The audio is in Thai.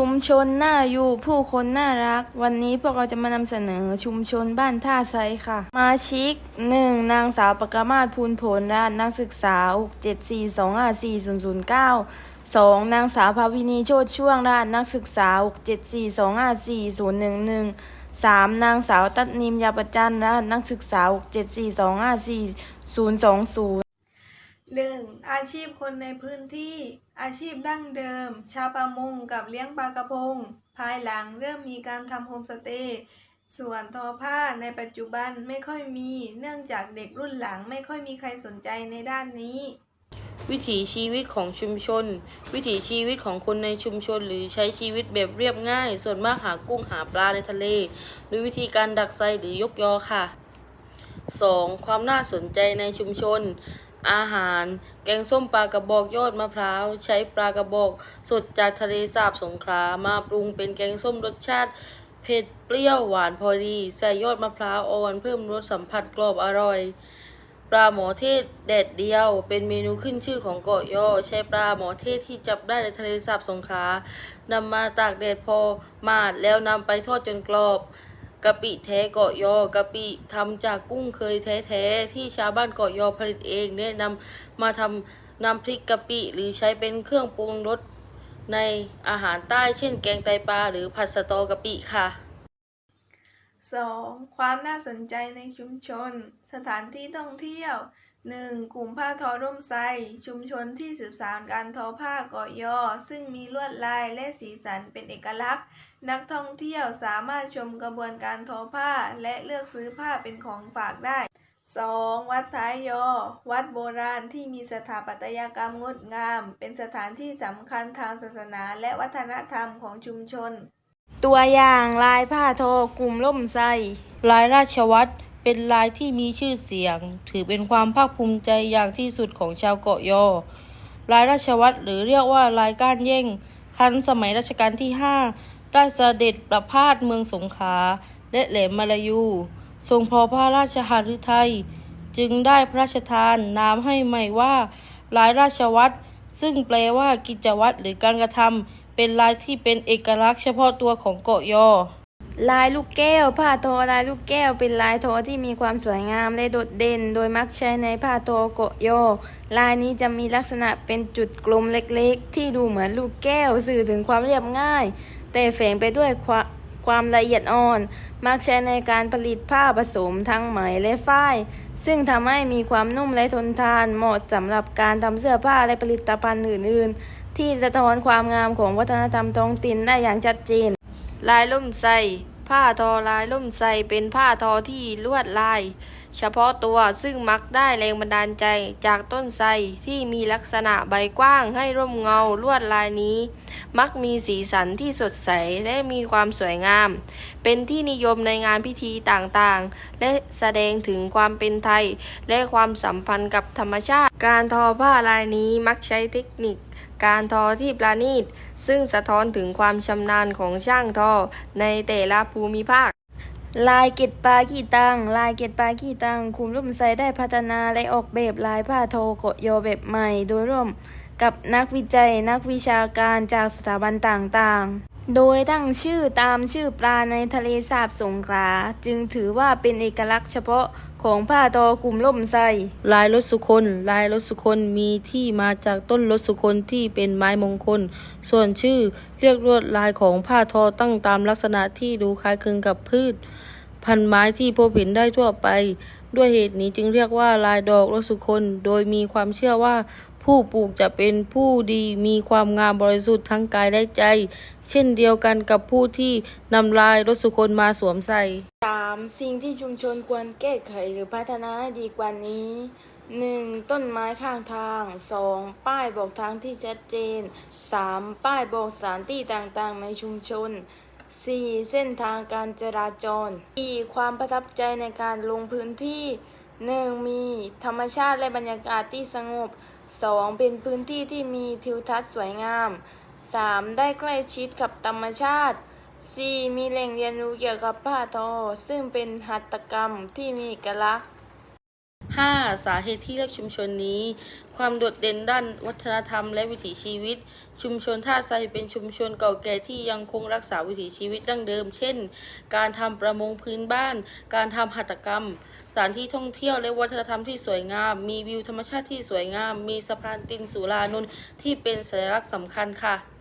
ชุมชนน่าอยู่ผู้คนน่ารัก วันนี้พวกเราจะมานำเสนอชุมชนบ้านท่าไซค่ะ มาชิกหนึ่งนางสาวปกมาศพูนผลด้านนักศึกษา674254009สองนางสาวภาวินีโชติช่วงด้านนักศึกษา 674254011สามนางสาวตัดนิมยาประจันด้านนักศึกษา 674254020 งอาชีพคนในพื้นที่ อาชีพดั้งเดิม ชาวประมงกับเลี้ยงปลากระพง ภายหลังเริ่มมีการทำโฮมสเตย์ ส่วนทอผ้าในปัจจุบันไม่ค่อยมี เนื่องจากเด็กรุ่นหลังไม่ค่อยมีใครสนใจในด้านนี้ วิถีชีวิตของชุมชน วิถีชีวิตของคนในชุมชน หรือใช้ชีวิตแบบเรียบง่าย ส่วนมากหากุ้งหาปลาในทะเลด้วยวิธีการดักไซหรือยกยอค่ะ 2. ความน่าสนใจในชุมชน อาหาร แกงส้มปลากระบอกยอดมะพร้าว ใช้ปลากระบอก สดจากทะเลสาบสงขลามาปรุงเป็นแกงส้มรสชาติเผ็ดเปรี้ยวหวานพอดี ใส่ยอดมะพร้าวอ่อนเพิ่มรสสัมผัสกรอบอร่อยปลาหมอเทศแดดเดียว เป็นเมนูขึ้นชื่อของเกาะยอ ใช้ปลาหมอเทศที่จับได้ในทะเลสาบสงขลานำมาตากแดดพอมาดแล้วนำไปทอดจนกรอบ กะปิแท้เกาะยอกะปิทำจากกุ้งเคยแท้ๆที่ชาวบ้านเกาะยอผลิตเองเนี่ยนำมาทำน้ำพริกกะปิหรือใช้เป็นเครื่องปรุงรสในอาหารใต้เช่น แกงไตปลาหรือผัดสะตอกะปิค่ะ 2. ความน่าสนใจในชุมชน สถานที่ท่องเที่ยว 1. กลุ่มผ้าทอร่มไทรชุมชนที่สืบสานการทอผ้าเกาะยอ ซึ่งมีลวดลายและสีสันเป็นเอกลักษณ์ นักท่องเที่ยวสามารถชมกระบวนการทอผ้าและเลือกซื้อผ้าเป็นของฝากได้ 2. วัดท้ายยอ วัดโบราณที่มีสถาปัตยกรรมงดงาม เป็นสถานที่สำคัญทางศาสนาและวัฒนธรรมของชุมชน ตัวอย่างลายผ้าทอกลุ่มล่มไซลายราชวัตร เป็นลายที่มีชื่อเสียง ถือเป็นความภาคภูมิใจอย่างที่สุดของชาวเกาะยอ ลายราชวัตรหรือเรียกว่าลายก้านเย่งทันสมัยรัชกาลที่ 5 ได้เสด็จประพาสเมืองสงขลาและแหลมมาลายู ทรงพอพระราชหฤทัยจึงได้พระราชทานนามให้ใหม่ว่าลายราชวัตรซึ่งแปลว่ากิจวัตรหรือการกระทำเป็นลายที่เป็นเอกลักษณ์เฉพาะตัวของเกาะยอ ลายลูกแก้ว ผ้าทอลายลูกแก้ว เป็นลายทอที่มีความสวยงามและโดดเด่น โดยมักใช้ในผ้าทอโกะโย ลายนี้จะมีลักษณะเป็นจุดกลมเล็กๆ ที่ดูเหมือนลูกแก้วสื่อถึงความเรียบง่าย แต่แฝงไปด้วยควาความละเอียดอ่อน มักใช้ในการผลิตผ้าผสมทั้งไหมและฝ้าย ซึ่งทำให้มีความนุ่มและทนทาน เหมาะสำหรับการทำเสื้อผ้าและผลิตภัณฑ์อื่น ๆ ที่สะท้อนความงามของวัฒนธรรมท้องถิ่นได้อย่างชัดเจน ลายล่มไซผ้าทอลายล่มไซเป็นผ้าทอที่ลวดลาย เฉพาะตัวซึ่งมักได้แรงบันดาลใจจากต้นไทรที่มีลักษณะใบกว้างให้ร่มเงาลวดลายนี้ มักมีสีสันที่สดใสและมีความสวยงาม เป็นที่นิยมในงานพิธีต่างๆ และแสดงถึงความเป็นไทย และความสัมพันธ์กับธรรมชาติ การทอผ้าลายนี้มักใช้เทคนิค การทอที่ประณีต ซึ่งสะท้อนถึงความชำนาญของช่างทอในแต่ละภูมิภาค ลายเกตปลาขี้ตัง ลายเกตปลาขี้ตังคุมรุ่มไซได้พัฒนาและออกแบบลายผ้าโทโกโยแบบใหม่ โดยร่วมกับนักวิจัยนักวิชาการจากสถาบันต่างๆ โดยตั้งชื่อตามชื่อปลาในทะเลสาบสงขลา จึงถือว่าเป็นเอกลักษณ์เฉพาะ ของผ้าทอกลุ่มล่มไซลายรถสุคนลายรถสุคนมีที่มาจากต้นรถสุคนที่เป็นไม้มงคล ส่วนชื่อเรียกลวดลายของผ้าทอตั้งตามลักษณะที่ดูคล้ายคลึงกับพืช พันไม้ที่พบเห็นได้ทั่วไป ด้วยเหตุนี้จึงเรียกว่าลายดอกรถสุคน โดยมีความเชื่อว่า ผู้ปลูกจะเป็นผู้ดีมีความงามบริสุทธิ์ทั้งกายและใจ เช่นเดียวกันกับผู้ที่นำลายรถสุคนมาสวมใส่ 3. สิ่งที่ชุมชนควรแก้ไขหรือพัฒนาให้ดีกว่านี้ 1. ต้นไม้ข้างทาง 2. ป้ายบอกทางที่ชัดเจน 3. ป้ายบอกสถานที่ต่างๆ ในชุมชน 4. เส้นทางการจราจร 4. ความประทับใจในการลงพื้นที่ 1. มีธรรมชาติและบรรยากาศที่สงบ 2. เป็นพื้นที่ที่มีทิวทัศน์สวยงาม 3. ได้ใกล้ชิดกับธรรมชาติ 4. มีแหล่งเรียนรู้เกี่ยวกับผ้าทอ ซึ่งเป็นหัตถกรรมที่มีเอกลักษณ์ 5. สาเหตุที่เลือกชุมชนนี้ ความโดดเด่นด้านวัฒนธรรมและวิถีชีวิต ชุมชนท่าไซเป็นชุมชนเก่าแก่ที่ยังคงรักษาวิถีชีวิตดั้งเดิม เช่น การทำประมงพื้นบ้าน การทำหัตถกรรม สถานที่ท่องเที่ยวและวัฒนธรรมที่สวยงาม มีวิวธรรมชาติที่สวยงาม มีสะพานตินสุรานนท์ที่เป็นสัญลักษณ์สำคัญค่ะ